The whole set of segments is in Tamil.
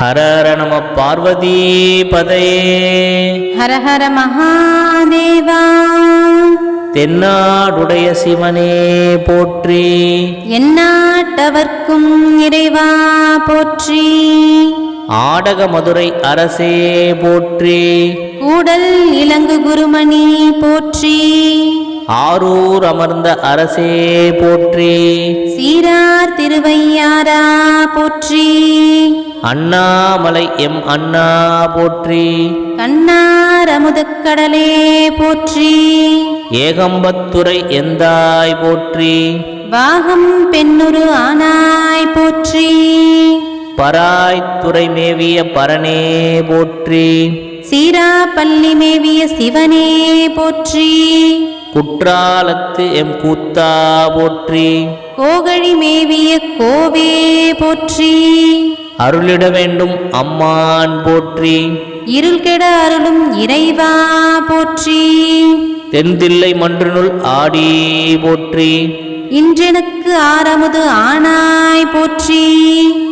ஹர ஹர நம பார்வதி பதையே. ஹர ஹர மகாதேவா. தென்னாடுடைய சிவனே போற்றி. எந்நாட்டவர்க்கும் இறைவா போற்றி. ஆடக மதுரை அரசே போற்றி. கூடல் இலங்கு குருமணி போற்றி. ஆரூர் அமர்ந்த அரசே போற்றி. சீரார் திருவையாரா போற்றி. அண்ணாமலை எம் அண்ணா போற்றி. கண்ணார் அமுதக்கடலே போற்றி. ஏகம்பத்துரை எந்தாய் போற்றி. வாகம் பெண்ணுரு ஆனாய் போற்றி. பராய்த்துறை மேவிய பரனே போற்றி. சீரா பள்ளி மேவிய சிவனே போற்றி. குற்றாலத்து எம் கூத்தா போற்றி. கோகழி மேவிய கோவே போற்றி. அருளிட வேண்டும் அம்மான் போற்றி. இருள் கெட அருளும் இறைவா போற்றி. தென்தில்லை மன்றுனுள் ஆடி போற்றி. இன்றெனக்கு ஆரமுது ஆனாய் போற்றி.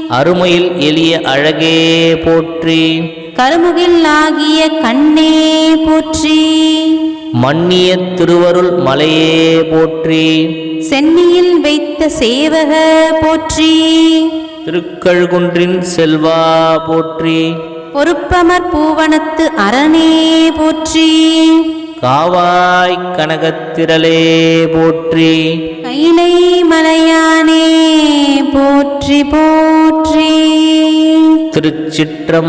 அருமையில் எளிய அழகே போற்றி. கருமுகில் ஆகிய போற்றி மன்னிய திருவருள் மலையே போற்றி. சென்னியில் வைத்த சேவக போற்றி. திருக்கழுகுன்றின் செல்வா போற்றி. பொறுப்பமர் பூவனத்து அரணே போற்றி. காவாய் கனகத்திரளே போற்றி. கைலை மலையானே போற்றி போற்றி. திருச்சிற்றம்பலம்